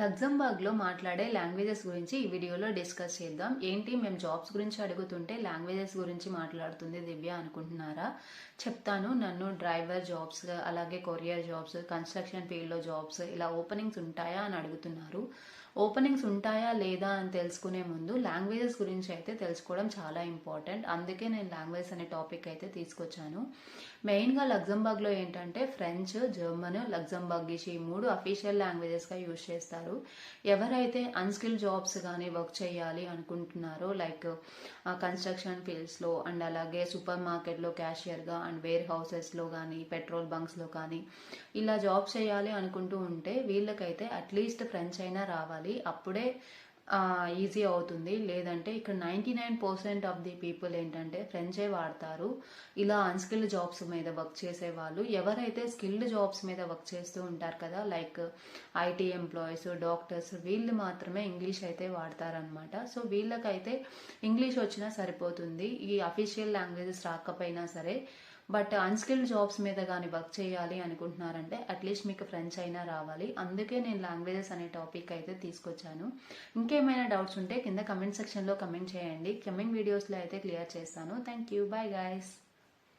లగ్జంబర్గ్లో మాట్లాడే లాంగ్వేజెస్ గురించి ఈ వీడియోలో డిస్కస్ చేద్దాం. ఏంటి? మేము జాబ్స్ గురించి అడుగుతుంటే లాంగ్వేజెస్ గురించి మాట్లాడుతుంది దివ్య అనుకుంటున్నారా? చెప్తాను. నన్ను డ్రైవర్ జాబ్స్ అలాగే కొరియర్ జాబ్స్ కన్స్ట్రక్షన్ ఫీల్డ్లో జాబ్స్ ఇలా ఓపెనింగ్స్ ఉంటాయా అని అడుగుతున్నారు. ఓపెనింగ్స్ ఉంటాయా లేదా అని తెలుసుకునే ముందు లాంగ్వేజెస్ గురించి అయితే తెలుసుకోవడం చాలా ఇంపార్టెంట్. అందుకే నేను లాంగ్వేజ్ అనే టాపిక్ అయితే తీసుకొచ్చాను. మెయిన్గా లగ్జంబర్గ్లో ఏంటంటే ఫ్రెంచ్ జర్మన్ లగ్జంబర్గిష్ ఈ మూడు అఫీషియల్ లాంగ్వేజెస్గా యూజ్ చేస్తారు. ఎవరైతే అన్స్కిల్ జాబ్స్ కానీ వర్క్ చేయాలి అనుకుంటున్నారో లైక్ కన్స్ట్రక్షన్ ఫీల్డ్స్లో అండ్ అలాగే సూపర్ మార్కెట్లో క్యాషియర్గా అండ్ వేర్ హౌసెస్లో కానీ పెట్రోల్ బంక్స్లో కానీ ఇలా జాబ్ చేయాలి అనుకుంటూ ఉంటే వీళ్ళకైతే అట్లీస్ట్ ఫ్రెంచ్ అయినా రావాలి. అప్పుడే ఈజీ అవుతుంది. లేదంటే ఇక్కడ ninety nine percent of the people ఏంటంటే ఫ్రెంచే వాడతారు. ఇలా అన్స్కిల్డ్ జాబ్స్ మీద వర్క్ చేసే వాళ్ళు ఎవరైతే స్కిల్డ్ జాబ్స్ మీద వర్క్ చేస్తూ ఉంటారు కదా లైక్ ఐటీ ఎంప్లాయీస్ డాక్టర్స్ వీళ్ళు మాత్రమే ఇంగ్లీష్ అయితే వాడతారనమాట సో వీళ్ళకైతే ఇంగ్లీష్ వచ్చినా సరిపోతుంది. ఈ అఫీషియల్ లాంగ్వేజెస్ రాకపోయినా సరే బట్ అన్స్కిల్డ్ జాబ్స్ మీద కానీ వర్క్ చేయాలి అనుకుంటున్నారంటే అట్లీస్ట్ మీకు ఫ్రెంచ్ అయినా రావాలి. అందుకే నేను లాంగ్వేజెస్ అనే టాపిక్ అయితే తీసుకొచ్చాను. ఇంకేమైనా డౌట్స్ ఉంటే కింద కమెంట్ సెక్షన్లో కమెంట్ చేయండి. కమింగ్ వీడియోస్లో అయితే క్లియర్ చేస్తాను. Thank you. Bye guys.